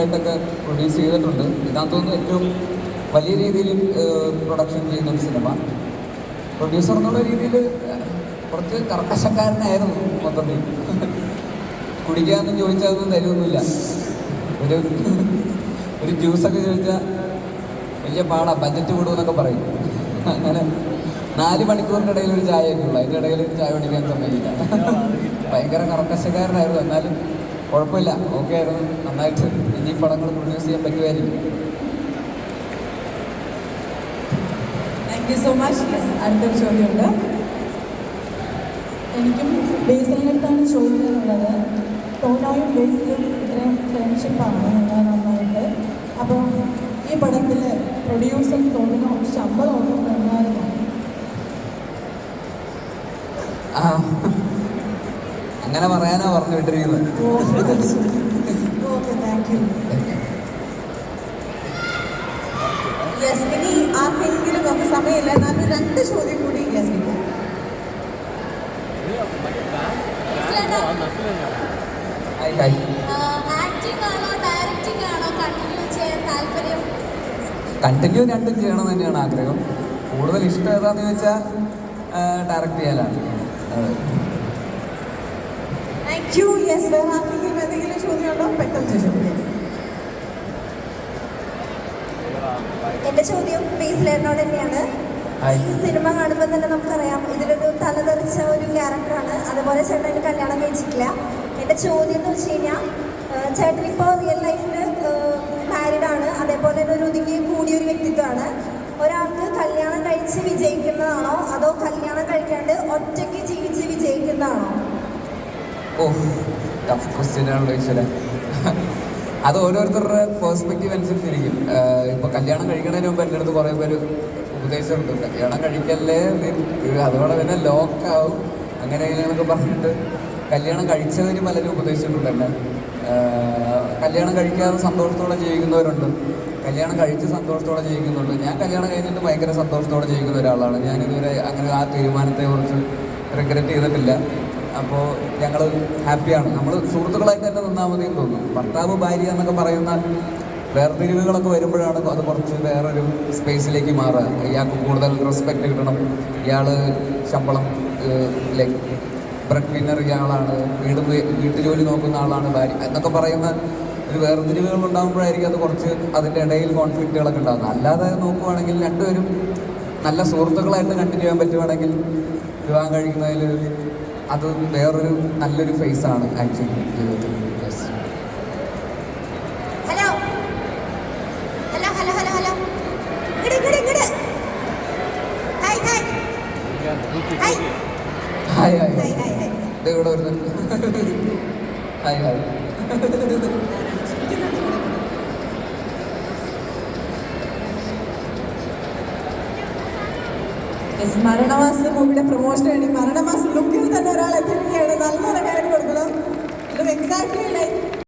പ്രൊഡ്യൂസറായിട്ടൊക്കെ produce ചെയ്തിട്ടുണ്ട്. ഇതിനകത്തുനിന്ന് ഏറ്റവും വലിയ രീതിയിൽ പ്രൊഡക്ഷൻ ചെയ്യുന്ന ഒരു സിനിമ പ്രൊഡ്യൂസർ എന്നുള്ള രീതിയിൽ കുറച്ച് കർക്കശക്കാരനായിരുന്നു മൊത്തത്തിൽ. കുടിക്കാമെന്ന് ചോദിച്ചാൽ ഒന്നും തരുമൊന്നുമില്ല ഒരു ഒരു ജ്യൂസൊക്കെ ചോദിച്ചാൽ വലിയ പാടാ ബജറ്റ് കൂടുമെന്നൊക്കെ പറയും. അങ്ങനെ നാല് മണിക്കൂറിന്റെ ഇടയിൽ ഒരു ചായ ഒക്കെ ഉള്ളു. അതിന്റെ ഇടയിൽ ചായ കുടിക്കാൻ സമയമില്ല ഭയങ്കര കർക്കശക്കാരനായിരുന്നു. എന്നാലും കുഴപ്പമില്ല. ഓക്കെ ആയിരുന്നു നന്നായിട്ട് ഇനി പടങ്ങൾ പ്രൊഡ്യൂസ് ചെയ്യാൻ പറ്റുമായിരിക്കും. Thank you so much yes അടുത്തൊരു ചോദ്യമുണ്ട്. എനിക്കും ബേസിലിന്റെ അടുത്താണ് ചോദിക്കാനുള്ളത്. ടോനോയും ബേസിലും ഇത്രയും ഫ്രണ്ട്ഷിപ്പാണ് നിങ്ങൾ നന്നായിട്ട്. അപ്പോൾ ഈ പടത്തിൽ പ്രൊഡ്യൂസർ ടോമിനോ ശമ്പളം ഒന്നും തന്നായിരുന്നു ആ അങ്ങനെ പറയാനാ പറഞ്ഞു വിട്ടിരിക്കുന്നത്. ഒക്കെ സമയമില്ല. രണ്ട് കൂടി കണ്ടിന്യൂ രണ്ടും ചെയ്യണം തന്നെയാണ് ആഗ്രഹം. കൂടുതൽ ഇഷ്ടം ഏതാന്ന് ചോദിച്ചാൽ ഡയറക്റ്റ് ചെയ്യാനാണ്. അതെ. താങ്ക് യു യെസ് വേറെ ആർക്കെങ്കിലും എന്തെങ്കിലും ചോദ്യമുണ്ടോ? പെട്ടെന്ന് ചോദിച്ചു എന്റെ ചോദ്യം ബേസിലേട്ടനോട് തന്നെയാണ്. ഈ സിനിമ കാണുമ്പോൾ തന്നെ നമുക്കറിയാം ഇതിലൊരു തലതെറിച്ച ഒരു ക്യാരക്ടറാണ് അതുപോലെ ചേട്ടൻ കല്യാണം കഴിച്ചിട്ടില്ല. എന്റെ ചോദ്യം എന്ന് വെച്ച് കഴിഞ്ഞാൽ ചേട്ടൻ ഇപ്പോൾ റിയൽ ലൈഫിൽ മാരീഡ് ആണ്. അതേപോലെ തന്നെ ഒരു ഒതുങ്ങി കൂടിയ ഒരു വ്യക്തിത്വമാണ്. ഒരാൾക്ക് കല്യാണം കഴിച്ച് വിജയിക്കുന്നതാണോ? അതോ കല്യാണം കഴിക്കാണ്ട് ഒറ്റയ്ക്ക് ജീവിച്ച് വിജയിക്കുന്നതാണോ? ഓ ടഫ് ക്വസ്റ്റ്യൻ ആണല്ലോ ഈശ്വര അത് ഓരോരുത്തരുടെ പേഴ്സ്പെക്റ്റീവ് അനുസരിച്ചിരിക്കും. ഇപ്പോൾ കല്യാണം കഴിക്കുന്നതിന് മുമ്പ് എന്റെ അടുത്ത് കുറേ പേര് ഉപദേശമുണ്ട് കല്യാണം കഴിക്കല്ലേ അതോടെ പിന്നെ ലോക്കാവും അങ്ങനെ എന്നൊക്കെ പറഞ്ഞിട്ട് കല്യാണം കഴിച്ചതിന് പലരും ഉപദേശിച്ചിട്ടുണ്ട് എന്നെ. കല്യാണം കഴിക്കാതെ സന്തോഷത്തോടെ ജീവിക്കുന്നവരുണ്ട്. കല്യാണം കഴിച്ച് സന്തോഷത്തോടെ ജീവിക്കുന്നുണ്ട്. ഞാൻ കല്യാണം കഴിഞ്ഞിട്ട് ഭയങ്കര സന്തോഷത്തോടെ ജീവിക്കുന്ന ഒരാളാണ്. ഞാൻ അങ്ങനെ ആ തീരുമാനത്തെക്കുറിച്ച് റിഗ്രറ്റ് ചെയ്തിട്ടില്ല. അപ്പോൾ ഞങ്ങൾ ഹാപ്പിയാണ്. നമ്മൾ സുഹൃത്തുക്കളായി തന്നെ നിന്നാൽ മതി എന്ന് തോന്നുന്നു. ഭർത്താവ് ഭാര്യ എന്നൊക്കെ പറയുന്ന വേർതിരിവുകളൊക്കെ വരുമ്പോഴാണ് അത് കുറച്ച് വേറൊരു സ്പേസിലേക്ക് മാറുക. ഇയാൾക്ക് കൂടുതൽ റെസ്പെക്റ്റ് കിട്ടണം. ഇയാൾ ശമ്പളം ലൈക്ക് ബ്രെഡ് വിന്നർ ഇയാളാണ്. വീട് വീട്ടുജോലി നോക്കുന്ന ആളാണ് ഭാര്യ എന്നൊക്കെ പറയുന്ന ഒരു വേർതിരിവുകൾ ഉണ്ടാകുമ്പോഴായിരിക്കും അത് കുറച്ച് അതിന്റെ ഇടയിൽ കോൺഫ്ലിക്റ്റുകളൊക്കെ ഉണ്ടാകുന്നത് അല്ലാതെ നോക്കുവാണെങ്കിൽ രണ്ടുപേരും നല്ല സുഹൃത്തുക്കളായിട്ട് കണ്ടിന്യൂ ചെയ്യാൻ പറ്റുവാണെങ്കിൽ വിവാഹം കഴിക്കുന്നതിൽ അത് വേറൊരു നല്ലൊരു ഫേസ് ആണ് ആക്ച്വലി ജീവിതത്തിൽ. Hello hello hello hello hello hi hi hi hi hi hi hi ഇവിടെ വരുന്നുണ്ട് ഹായ് ഹായ് മരണമാസം മൂവിയുടെ പ്രൊമോഷൻ വേണ്ടി മരണ